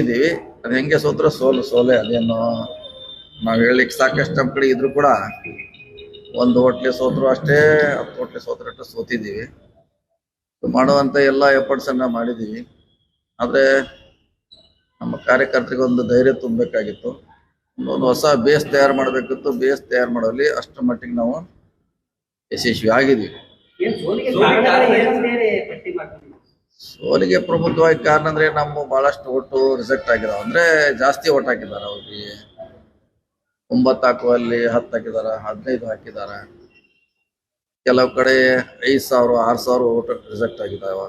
ಇದ್ದೀವಿ. ಅದು ಹೆಂಗೆ ಸೋತ್ರ ಸೋಲು, ಸೋಲೆ ಅದೇನು ನಾವು ಹೇಳಲಿಕ್ಕೆ ಸಾಕಷ್ಟು ನಮ್ಮ ಕಡೆ ಇದ್ರು ಕೂಡ ಒಂದು ಹೋಟ್ಲೆ ಸೋತ್ರು ಅಷ್ಟೇ, ಹತ್ತು ಹೋಟ್ಲೆ ಸೋತ್ರ ಅಷ್ಟೇ ಸೋತಿದ್ದೀವಿ ಮಾಡುವಂತ ಎಲ್ಲ ಎಫರ್ಟ್ಸ್ ಅನ್ನ ಮಾಡಿದ್ದೀವಿ. ಆದರೆ ನಮ್ಮ ಕಾರ್ಯಕರ್ತರಿಗೆ ಒಂದು ಧೈರ್ಯ ತುಂಬಬೇಕಾಗಿತ್ತು. ಒಂದು ಹೊಸ ಬೇಸ್ ತಯಾರು ಮಾಡಬೇಕಿತ್ತು. ಬೇಸ್ ತಯಾರು ಮಾಡೋಲ್ಲಿ ಅಷ್ಟರ ಮಟ್ಟಿಗೆ ನಾವು ಯಶಸ್ವಿ ಆಗಿದ್ದೀವಿ ಸೋಲಿಗೆ ಪ್ರಮುಖವಾಗಿ ಕಾರಣ ಅಂದ್ರೆ ನಮ್ಮ ಬಹಳಷ್ಟು ಓಟು ರಿಸೆಕ್ಟ್ ಆಗಿದಾವ ಅಂದ್ರೆ ಜಾಸ್ತಿ ಓಟ್ ಹಾಕಿದಾರೆ ಅವ್ರಿಗೆ. ಒಂಬತ್ತು ಹಾಕುವಲ್ಲಿ ಹತ್ತು ಹಾಕಿದಾರ ಹದಿನೈದು ಹಾಕಿದಾರ ಕೆಲವು ಕಡೆ ಐದು ಸಾವಿರ, ಆರು ಸಾವಿರ ಓಟ್ ರಿಜೆಕ್ಟ್ ಆಗಿದಾವ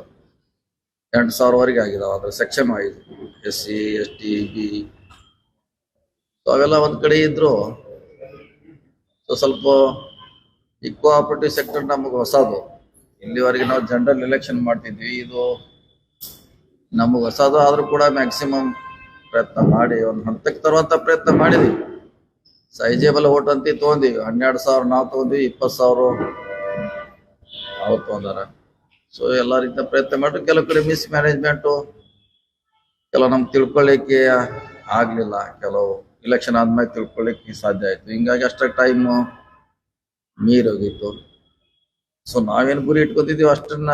ಎಂಟು ಸಾವಿರವರೆಗೆ ಆಗಿದಾವ ಅದ್ರ ಸೆಕ್ಷನ್ ಆಗಿದೆ. S C, S T, B. ಅವೆಲ್ಲ ಒಂದ್ ಕಡೆ ಇದ್ರು ಸ್ವಲ್ಪ ಈ ಕೋಆಪರೇಟಿವ್ ಸೆಕ್ಟರ್ ನಮಗೆ ಹೊಸದು. ಇಲ್ಲಿವರೆಗೆ ನಾವು ಜನರಲ್ ಎಲೆಕ್ಷನ್ ಮಾಡ್ತಿದ್ವಿ. ಇದು ನಮಗೆ ಹೊಸದು ಆದ್ರೂ ಕೂಡ ಮ್ಯಾಕ್ಸಿಮಮ್ ಪ್ರಯತ್ನ ಮಾಡಿ, ಒಂದು ಹಂತಕ್ಕೆ ತರುವಂತ ಪ್ರಯತ್ನ ಮಾಡಿದ್ವಿ. ಸೈಜೇಬಲ್ ಓಟ್ ಅಂತ ತೊಗೊಂಡಿವಿ. ಹನ್ನೆರಡು ಸಾವಿರ ನಾವು ತೊಗೊಂಡಿವಿ, ಇಪ್ಪತ್ತು ಸಾವಿರ ಅವ್ರು ತಗೊಂಡಾರ. ಸೊ ಎಲ್ಲ ರೀತಿಯ ಪ್ರಯತ್ನ ಮಾಡಿದ್ರು ಕೆಲವು ಕಡೆ ಮಿಸ್ ಮ್ಯಾನೇಜ್ಮೆಂಟು ಕೆಲವು ನಮ್ಗೆ ತಿಳ್ಕೊಳ್ಳಿಕ್ಕೆ ಆಗ್ಲಿಲ್ಲ. ಕೆಲವು ಇಲೆಕ್ಷನ್ ಆದ್ಮೇಲೆ ತಿಳ್ಕೊಳ್ಳಿಕ್ಕೆ ಸಾಧ್ಯ ಆಯ್ತು. ಹಿಂಗಾಗಿ ಅಷ್ಟ ಟೈಮ್ ಮೀರಿ ಹೋಗಿತ್ತು. ಸೊ ನಾವೇನು ಗುರಿ ಇಟ್ಕೊತಿದೀವಿ ಅಷ್ಟನ್ನ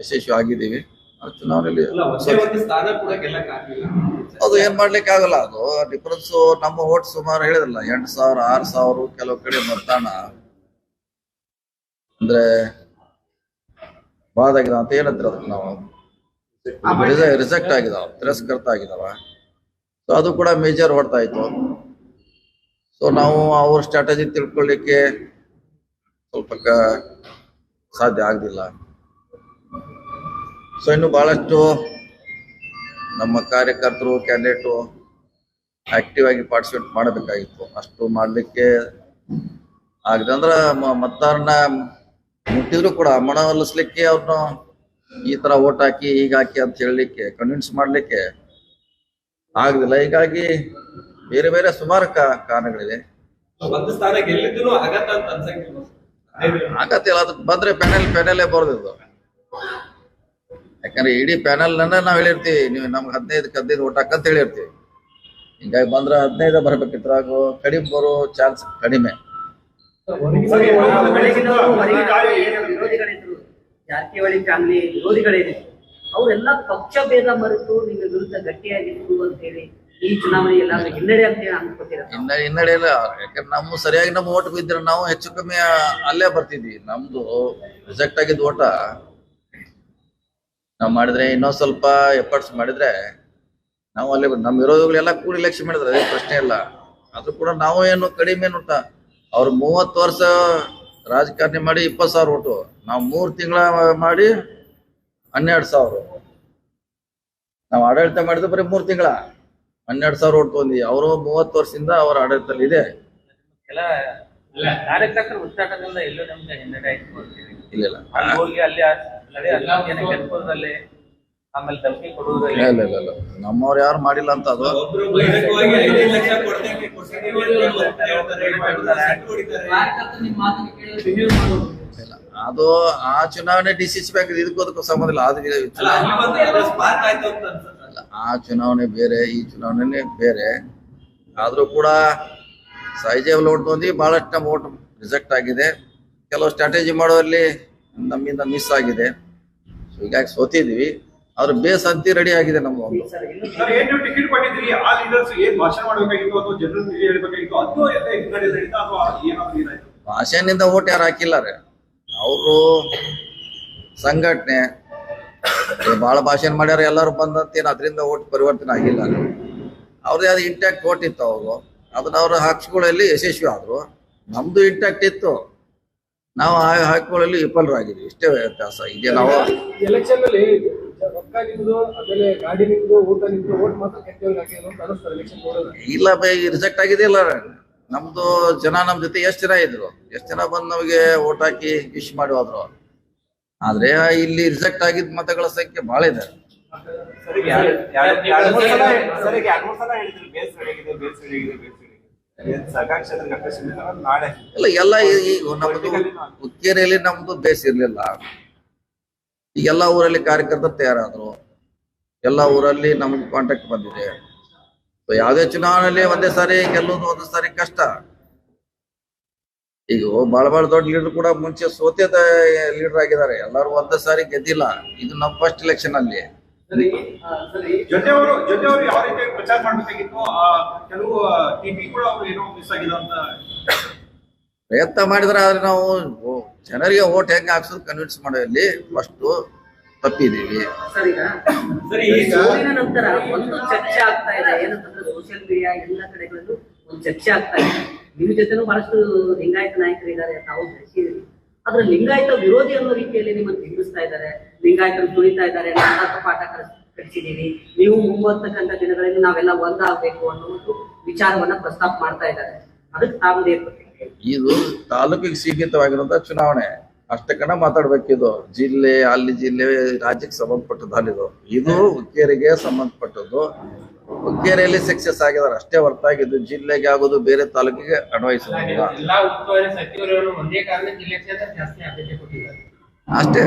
ಯಶಸ್ವಿ ಆಗಿದ್ದೀವಿ ಆ ಚುನಾವಣೆಯಲ್ಲಿ ಅದು ಏನ್ ಮಾಡ್ಲಿಕ್ಕೆ ಆಗಲ್ಲ ಅದು ಡಿಫ್ರೆನ್ಸ್ ನಮ್ಮ ಓಟ್ ಸುಮಾರು ಹೇಳಿದ್ರಲ್ಲ ಎಂಟು ಸಾವಿರ ಆರು ಸಾವಿರ ಕೆಲವು ಕಡೆ ಮತದಾನ. ಅಂದ್ರೆ ಬಾದಾಗಿದ ಅಂತ ಏನಂತೀರ ಅದಕ್ಕೆ ನಾವು. ರಿಜೆಕ್ಟ್ ಆಗಿದಾವ ತಿರಸ್ಕೃತ ಆಗಿದಾವ. ಸೊ ಅದು ಕೂಡ ಮೇಜರ್ ಹೊಡ್ತಾ ಇತ್ತು. ಸೊ ನಾವು ಅವ್ರ ಸ್ಟ್ರಾಟಜಿ ತಿಳ್ಕೊಳ್ಳಿಕ್ಕೆ ಸ್ವಲ್ಪ ಸಾಧ್ಯ ಆಗಲಿಲ್ಲ. ಸೊ ಇನ್ನು ಬಹಳಷ್ಟು ನಮ್ಮ ಕಾರ್ಯಕರ್ತರು ಕ್ಯಾಂಡಿಡೇಟು ಆಕ್ಟಿವ್ ಆಗಿ ಪಾರ್ಟಿಸಿಪೇಟ್ ಮಾಡಬೇಕಾಗಿತ್ತು. ಅಷ್ಟು ಮಾಡಲಿಕ್ಕೆ ಆಗದಂದ್ರೆ ಮತದಾರನ ಮುಟ್ಟಿದ್ರು ಕೂಡ ಮನವೊಲಿಸ್ಲಿಕ್ಕೆ ಅವ್ರನ್ನ ಈ ತರ ಓಟ್ ಹಾಕಿ ಈಗ ಹಾಕಿ ಅಂತ ಹೇಳಲಿಕ್ಕೆ ಕನ್ವಿನ್ಸ್ ಮಾಡಲಿಕ್ಕೆ ಆಗಲಿಲ್ಲ. ಹೀಗಾಗಿ ಬೇರೆ ಬೇರೆ ಸುಮಾರು ಕಾ- ಆಗತ್ತಿಲ್ಲ ಅದಕ್ಕೆ ಬಂದ್ರೆ ಪ್ಯಾನೆಲ್ ಪ್ಯಾನೆಲೇ ಬರೋದಿದ್ದು ಯಾಕಂದ್ರೆ ಇಡೀ ಪ್ಯಾನೆಲ್ ನನ್ನ ನಾವ್ ಹೇಳಿರ್ತೀವಿ, ನೀವು ನಮ್ಗೆ ಹದಿನೈದಕ್ಕೆ ಹದಿನೈದು ಓಟ್ ಹಾಕಂತ ಹೇಳಿರ್ತೀವಿ. ಹಿಂಗಾಗಿ ಬಂದ್ರೆ ಹದಿನೈದು ಬರ್ಬೇಕಿತ್ತು ಹಾಗೂ ಕಡಿಮೆ ಬರೋ ಚಾನ್ಸ್ ಕಡಿಮೆ. ಫ್ಯಾಮಿಲಿ ಅವರೆಲ್ಲ ಪಕ್ಷ ಭೇದ ಮರೆತು ನಿಮ್ಮ ವಿರುದ್ಧ ಗಟ್ಟಿಯಾಗಿತ್ತು ಅಂತ ಹೇಳಿ ಈ ಹಿನ್ನಡೆ ಹಿನ್ನಡೆ ಇಲ್ಲ. ಯಾಕಂದ್ರೆ ನಮ್ಮ ಸರಿಯಾಗಿ ನಮ್ಮ ಓಟ್ ಬಿದ್ರೆ ನಾವು ಹೆಚ್ಚು ಕಮ್ಮಿ ಅಲ್ಲೇ ಬರ್ತಿದ್ವಿ. ನಮ್ದು ರಿಜೆಕ್ಟ್ ಆಗಿದ್ದ ಓಟ. ನಾವು ಮಾಡಿದ್ರೆ ಇನ್ನೊಂದ್ ಸ್ವಲ್ಪ ಎಫರ್ಟ್ಸ್ ಮಾಡಿದ್ರೆ ನಾವು ಅಲ್ಲೇ ನಮ್ ನಮ್ಮ ವಿರೋಧಿಗಳೆಲ್ಲ ಕೂಡಿ ಇಲೆಕ್ಷನ್ ಮಾಡಿದ್ರೆ, ಅದೇ ಪ್ರಶ್ನೆ ಇಲ್ಲ. ಆದ್ರೂ ಕೂಡ ನಾವು ಏನು ಕಡಿಮೆ ನೋಟ ಅವ್ರು ಮೂವತ್ತು ವರ್ಷ ರಾಜಕಾರಣಿ ಮಾಡಿ ಇಪ್ಪತ್ತು ಸಾವಿರ ಓಟು. ನಾವು ಮೂರು ತಿಂಗಳ ಮಾಡಿ ಹನ್ನೆರಡು ಸಾವಿರ. ನಾವು ಆಡಳಿತ ಮಾಡಿದ್ರೆ ಬರೀ ಮೂರು ತಿಂಗಳ. ಹನ್ನೆರಡು ಸಾವಿರ ಓಟ್ ತೊಗೊಂಡಿ. ಅವರು ಮೂವತ್ತು ವರ್ಷದಿಂದ ಅವರ ಆಡಳಿತದಲ್ಲಿ ಇದೆ. ಕೆಲ ಕಾರ್ಯಕರ್ತರ ಉಚ್ಚಾಟದಿಂದ ಎಲ್ಲೂ ನಮ್ಗೆ ಹಿನ್ನಡೆ ಆಯ್ತು ಅಂತೀವಿ ಇಲ್ಲ ಇಲ್ಲ. ಅಲ್ಲಿ ಹೋಗಿ ಅಲ್ಲಿ ಅಲ್ಲದೆ ಹದಿನಾಲ್ಕು ಜನ ಗೆಲ್ಕೋದ್ರಲ್ಲಿ ಆಮೇಲೆ ಧಮಕಿ ಇಲ್ಲ ಇಲ್ಲ ಇಲ್ಲ ನಮ್ಮವ್ರು ಯಾರು ಮಾಡಿಲ್ಲ ಅಂತ ಅದು. ಇಲ್ಲ. ಅದು ಆ ಚುನಾವಣೆ ಡಿ ಸಿ ಸಿ ಬ್ಯಾಂಕ್ ಇದಕ್ಕೂ ಅದಕ್ಕೂ ಸಂಬಂಧ ಇಲ್ಲ. ಅದು ಇಲ್ಲ, ಆ ಚುನಾವಣೆ ಬೇರೆ ಈ ಚುನಾವಣೆ ಬೇರೆ. ಆದ್ರೂ ಕೂಡ ಸಹಜೇವ್ ಓಟ್ ಬಂದು ಬಹಳಷ್ಟು ವೋಟ್ ಓಟ್ ರಿಜೆಕ್ಟ್ ಆಗಿದೆ. ಕೆಲವು ಸ್ಟ್ರಾಟಜಿ ಮಾಡೋರಲ್ಲಿ ನಮ್ಮಿಂದ ಮಿಸ್ ಆಗಿದೆ. ಸೊ ಹೀಗಾಗಿ ಸೋತಿದ್ವಿ. ಆದ್ರೆ ಬೇಸ್ ಅಂತಿ ರೆಡಿ ಆಗಿದೆ ನಮ್ಮ ಒಂದು. ಭಾಷೆನಿಂದ ಓಟ್ ಯಾರು ಹಾಕಿಲ್ಲ ರೀ. ಅವರು ಸಂಘಟನೆ ಬಹಳ ಭಾಷಣ ಮಾಡ್ಯಾರ ಎಲ್ಲರೂ ಬಂದಂತೇನು ಅದರಿಂದ ಓಟ್ ಪರಿವರ್ತನೆ ಆಗಿಲ್ಲ. ಅವ್ರದ್ದು ಅದು ಇಂಟ್ಯಾಕ್ಟ್ ಓಟ್ ಇತ್ತು ಅವರು ಅದನ್ನ ಅವ್ರ ಹಾಕ್ಸ್ಕೊಳ್ಳಲ್ಲಿ ಯಶಸ್ವಿ ಆದ್ರು. ನಮ್ದು ಇಂಟ್ಯಾಕ್ಟ್ ಇತ್ತು. ನಾವು ಹಾಕೊಳ್ಳಲ್ಲಿ ವಿಫಲರಾಗಿದ್ವಿ. ಇಷ್ಟೇ ವ್ಯತ್ಯಾಸ. ಇದೆ ನಾವು ಎಲೆಕ್ಷನ್ ಅಲ್ಲಿ ರೊಕ್ಕ ನಿಮ್ದು ಆಮೇಲೆ ಗಾಡಿ ನಿಮ್ದು ಊಟ ನಿಮ್ದು ಓಟ್ ಮಾತ್ರ ಕೆಟ್ಟವ್ರಿಗೆ ಹಾಕಿದ್ರು ಅಂತ ಅನಿಸ್ತಾರೆ ಎಲೆಕ್ಷನ್ ಇಲ್ಲ ಬೈ ರಿಜೆಕ್ಟ್ ಆಗಿದೆ ಇಲ್ಲ. ನಮ್ದು ಜನ ನಮ್ ಜೊತೆ ಎಷ್ಟ್ ಜನ ಇದ್ರು? ಎಷ್ಟ್ ಜನ ಬಂದ್ ನಮಗೆ ಓಟ್ ಹಾಕಿ ವಿಶ್ ಮಾಡಿ ಹೋದ್ರು. ಆದ್ರೆ ಇಲ್ಲಿ ರಿಜೆಕ್ಟ್ ಆಗಿದ್ ಮತಗಳ ಸಂಖ್ಯೆ ಬಹಳ ಇದೆ. ಇಲ್ಲ ಎಲ್ಲ ಈಗ ನಮ್ದು ಹುಕ್ಕೇರಿಯಲ್ಲಿ ನಮ್ದು ಬೇಸ್ ಇರ್ಲಿಲ್ಲ. ಈಗೆಲ್ಲ ಊರಲ್ಲಿ ಕಾರ್ಯಕರ್ತರು ತಯಾರಾದ್ರು. ಎಲ್ಲ ಊರಲ್ಲಿ ನಮ್ಗೆ ಕಾಂಟ್ಯಾಕ್ಟ್ ಬಂದಿದೆ. ಯಾವುದೇ ಚುನಾವಣೆಯಲ್ಲಿ ಒಂದೇ ಸಾರಿ ಗೆಲ್ಲೋದು ಒಂದೇ ಸಾರಿ ಕಷ್ಟ. ಈಗ ಬಹಳ ಬಹಳ ದೊಡ್ಡ ಲೀಡರ್ ಕೂಡ ಮುಂಚೆ ಸೋತೆ ಲೀಡರ್ ಆಗಿದ್ದಾರೆ. ಎಲ್ಲರೂ ಒಂದೇ ಸಾರಿ ಗೆದ್ದಿಲ್ಲ. ಇದು ನಮ್ಮ ಫಸ್ಟ್ ಎಲೆಕ್ಷನ್ ಅಲ್ಲಿ. ಸರಿ ಸರಿ. ಜೊತೆಯವರು ಜೊತೆಯವರು ಯಾವ ರೀತಿ ಪ್ರಚಾರ ಮಾಡ್ಬೇಕಾಗಿತ್ತು? ಆ ಕೆಲವು ಟಿಪಿ ಕೂಡ ಅವ್ರು ಏನೋ ಮಿಸ್ ಆಗಿದೆ ಅಂತ. ಪ್ರಯತ್ನ ಮಾಡಿದ್ರೆ ಆದ್ರೆ ನಾವು ಜನರಿಗೆ ಓಟ್ ಹೆಂಗ್ ಹಾಕ್ಸೋದು ಕನ್ವಿನ್ಸ್ ಮಾಡೋಲ್ಲಿ ಫಸ್ಟ್ ತಪ್ಪಿದೀವಿ ಸರ್ ಸರಿ, ಈಗ- ಸೋಲಿನ ನಂತರ ಒಂದು ಚರ್ಚೆ ಆಗ್ತಾ ಇದೆ. ಏನಂತಂದ್ರೆ ಸೋಷಿಯಲ್ ಮೀಡಿಯಾ ಎಲ್ಲ ಕಡೆಗಳಲ್ಲೂ ಒಂದು ಚರ್ಚೆ ಆಗ್ತಾ ಇದೆ. ನಿಮ್ ಜೊತೆನೂ ಬಹಳಷ್ಟು ಲಿಂಗಾಯತ ನಾಯಕರಿದ್ದಾರೆ ತಾವು ಬೆಳೆಸಿದ್ರಿ ಆದ್ರೆ ಲಿಂಗಾಯತ ವಿರೋಧಿ ಅನ್ನೋ ರೀತಿಯಲ್ಲಿ ನಿಮ್ಮನ್ನು ಬಿಂಬಿಸ್ತಾ ಇದ್ದಾರೆ, ಲಿಂಗಾಯತರು ತುಳಿತಾ ಇದ್ದಾರೆ ನಾಟಕ ಪಾಠ ಕಲಿಸ್- ಕಲಿಸಿದೀವಿ. ನೀವು ಮುಂಬರ್ತಕ್ಕಂಥ ದಿನಗಳಲ್ಲಿ ನಾವೆಲ್ಲ ಒಂದಾಗಬೇಕು ಅನ್ನೋ ಒಂದು ವಿಚಾರವನ್ನ ಪ್ರಸ್ತಾಪ ಮಾಡ್ತಾ ಇದ್ದಾರೆ. ಅದಕ್ಕೆ ತಾವು ಇದು ತಾಲೂಕಿಗೆ ಸೀಮಿತವಾಗಿರುವಂತಹ ಚುನಾವಣೆ. ಅಷ್ಟಕ್ಕನ ಮಾತಾಡ್ಬೇಕಿದು ಜಿಲ್ಲೆ ಅಲ್ಲಿ ಜಿಲ್ಲೆ ರಾಜ್ಯಕ್ಕೆ ಸಂಬಂಧಪಟ್ಟದ್ದು ಅಲ್ಲಿದು ಇದು ಹುಕ್ಕೇರಿಗೆ ಸಂಬಂಧಪಟ್ಟದ್ದು. ಹುಕ್ಕೇರಿಯಲ್ಲಿ ಸಕ್ಸಸ್ ಆಗಿದ್ದಾರೆ. ಅಷ್ಟೇ ಹೊರತಾಗಿದ್ದು ಜಿಲ್ಲೆಗೆ ಆಗೋದು ಬೇರೆ ತಾಲೂಕಿಗೆ ಅನ್ವಯಿಸೋದಿಲ್ಲ ಅಷ್ಟೇ.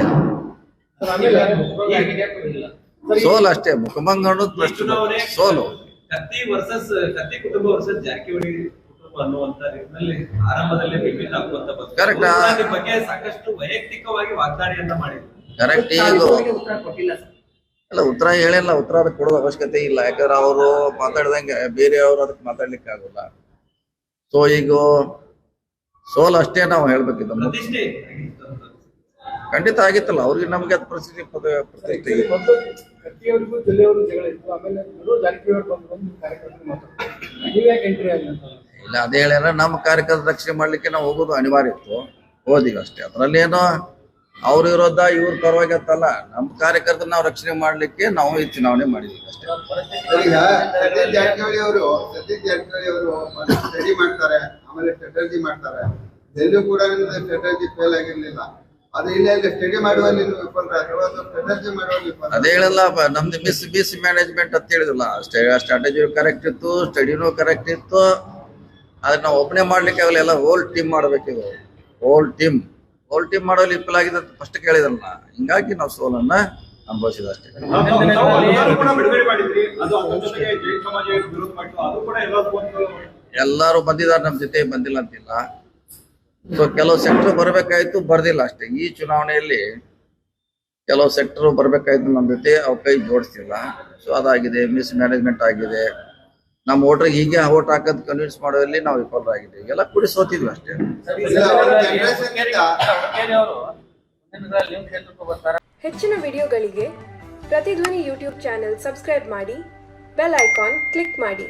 ಸೋಲು ಅಷ್ಟೇ. ಮುಖಮಂಗಣ ಅನ್ನೋದು ಪ್ರಶ್ನೆ. ಸೋಲು. ಕತ್ತಿ ವರ್ಸಸ್ ಕತ್ತಿ ಕುಟುಂಬ ವರ್ಸಸ್ ಜಾರಕಿಹೊಳಿ. ಅನ್ನುವಂತ ನಿಟ್ಟಿನಲ್ಲಿ ಆರಂಭದಲ್ಲೇ ಬಗ್ಗೆ. ಸಾಕಷ್ಟು ವೈಯಕ್ತಿಕವಾಗಿ ವಾಗ್ದಾಳಿಯನ್ನ ಮಾಡಿದ್ರು. ಕರೆಕ್ಟ್ ಈಗ ಉತ್ತರ ಕೊಟ್ಟಿಲ್ಲ ಸರ್. ಅಲ್ಲ ಉತ್ತರ ಹೇಳಿಲ್ಲ ಉತ್ತರ ಅದಕ್ಕೆ ಕೊಡೋದು ಅವಶ್ಯಕತೆ ಇಲ್ಲ. ಯಾಕಂದ್ರೆ ಅವರು ಮಾತಾಡ್ದಂಗೆ ಬೇರೆಯವರು ಅದಕ್ಕೆ ಮಾತಾಡ್ಲಿಕ್ಕೆ ಆಗೋಲ್ಲ. ಸೊ ಈಗ ಸೋಲ್ ಅಷ್ಟೇ ನಾವು ಹೇಳ್ಬೇಕಿದ್ದು. ಖಂಡಿತ ಆಗಿತ್ತಲ್ಲ ಅವ್ರಿಗೆ ನಮ್ಗೆ ಅದು ಪರಿಸ್ಥಿತಿ ಜಿಲ್ಲೆಯವರು ಜಗಳ ಇತ್ತು. ಆಮೇಲೆ ಜಾರಕಿಹೊಳಿ ಬಂದು ಬಂದು ಕಾರ್ಯಕರ್ತರು ಮಾತಾಡ್ತಾರೆ. ನೀವ್ಯಾಕೆ ಎಂಟ್ರಿ ಆಗಿ ಅಂತ? ಇಲ್ಲ ಅದೇ ಹೇಳ್ಯಾರ ನಮ್ಮ ಕಾರ್ಯಕರ್ತರ ರಕ್ಷಣೆ ಮಾಡ್ಲಿಕ್ಕೆ ನಾವು ಹೋಗೋದು ಅನಿವಾರ್ಯ ಇತ್ತು. ಹೋದಿವಿ ಅಷ್ಟೇ. ಅದ್ರಲ್ಲಿ ಏನೋ ಅವ್ರ ವಿರೋಧ ಇವ್ರ ಪರವಾಗಿ ಅಂತಲ್ಲ. ನಮ್ಮ ಕಾರ್ಯಕರ್ತರ ನಾವು ರಕ್ಷಣೆ ಮಾಡ್ಲಿಕ್ಕೆ ನಾವು ಈ ಚುನಾವಣೆ ಮಾಡಿದ್ವಿ ಅಷ್ಟೇ. ಈಗ ಸತೀಶ್ ಜಾರಕಿಹೊಳಿ ಅವರು ಸತೀಶ್ ಜಾರಕಿಹೊಳಿ ಅವರು ಸ್ಟಡಿ ಮಾಡ್ತಾರೆ ಆಮೇಲೆ ಸ್ಟ್ರಾಟಜಿ ಮಾಡ್ತಾರೆ. ಎಲ್ಲೂ ಕೂಡ ಸ್ಟ್ರಾಟಜಿ ಫೇಲ್ ಆಗಿರ್ಲಿಲ್ಲ. ಅದು ಇಲ್ಲ ಸ್ಟಡಿ ಮಾಡುವಲ್ಲಿ ಸ್ಟ್ರಾಟಜಿ ಮಾಡುವಲ್ಲಿ ಅದೇ ಹೇಳಲ್ಲ ನಮ್ದು ಮಿಸ್ ಮಿಸ್ ಮ್ಯಾನೇಜ್ಮೆಂಟ್ ಅಂತ ಹೇಳಿದಿಲ್ಲ ಸ್ಟ್ರಾಟಜಿ ಕರೆಕ್ಟ್ ಇತ್ತು ಸ್ಟಡಿನೂ ಕರೆಕ್ಟ್ ಇತ್ತು ಆದ್ರೆ ನಾವು ಒಬ್ಬನೇ ಮಾಡ್ಲಿಕ್ಕೆ ಆಗಲ್ಲ, ಎಲ್ಲ ಹೋಲ್ ಟೀಮ್ ಮಾಡ್ಬೇಕಿದು ಹೋಲ್ ಟೀಮ್ ಹೋಲ್ ಟೀಮ್ ಮಾಡೋಲಿ ವಿಫಲ ಆಗಿದೆ ಫಸ್ಟ್ ಕೇಳಿದ್ರಲ್ಲ ಹಿಂಗಾಗಿ ನಾವು ಸೋಲನ್ನ ಅನುಭವಿಸಿದ ಅಷ್ಟೇ. ಎಲ್ಲಾರು ಬಂದಿದ್ದಾರೆ ನಮ್ಮ ಜೊತೆ, ಬಂದಿಲ್ಲ ಅಂತಿಲ್ಲ. ಸೊ ಕೆಲವು ಸೆಕ್ಟರ್ ಬರಬೇಕಾಯ್ತು, ಬರ್ದಿಲ್ಲ ಅಷ್ಟೇ. ಈ ಚುನಾವಣೆಯಲ್ಲಿ ಕೆಲವು ಸೆಕ್ಟರ್ ಬರಬೇಕಾಯ್ತು ನಮ್ಮ ಜೊತೆ ಅವ್ರ ಕೈ ಜೋಡಿಸಿಲ್ಲ ಸೊ ಅದಾಗಿದೆ ಮಿಸ್ ಮ್ಯಾನೇಜ್ಮೆಂಟ್ ಆಗಿದೆ. ನಮ್ಮ ವೋಟ್ರಿಗೆ ಹೀಗೆ ವೋಟ್ ಹಾಕೋದ್ ಕನ್ವಿನ್ಸ್ ಮಾಡೋದ್ರಲ್ಲಿ ನಾವು ವಿಫಲರಾಗಿದ್ದೀವಿ ಎಲ್ಲ ಕೂಡಿ ಸೋತಿದ್ವಿ ಅಷ್ಟೇ. ಹೆಚ್ಚಿನ ವಿಡಿಯೋಗಳಿಗೆ ಪ್ರತಿಧ್ವನಿ ಯೂಟ್ಯೂಬ್ ಚಾನೆಲ್ ಸಬ್ಸ್ಕ್ರೈಬ್ ಮಾಡಿ, ಬೆಲ್ ಐಕಾನ್ ಕ್ಲಿಕ್ ಮಾಡಿ.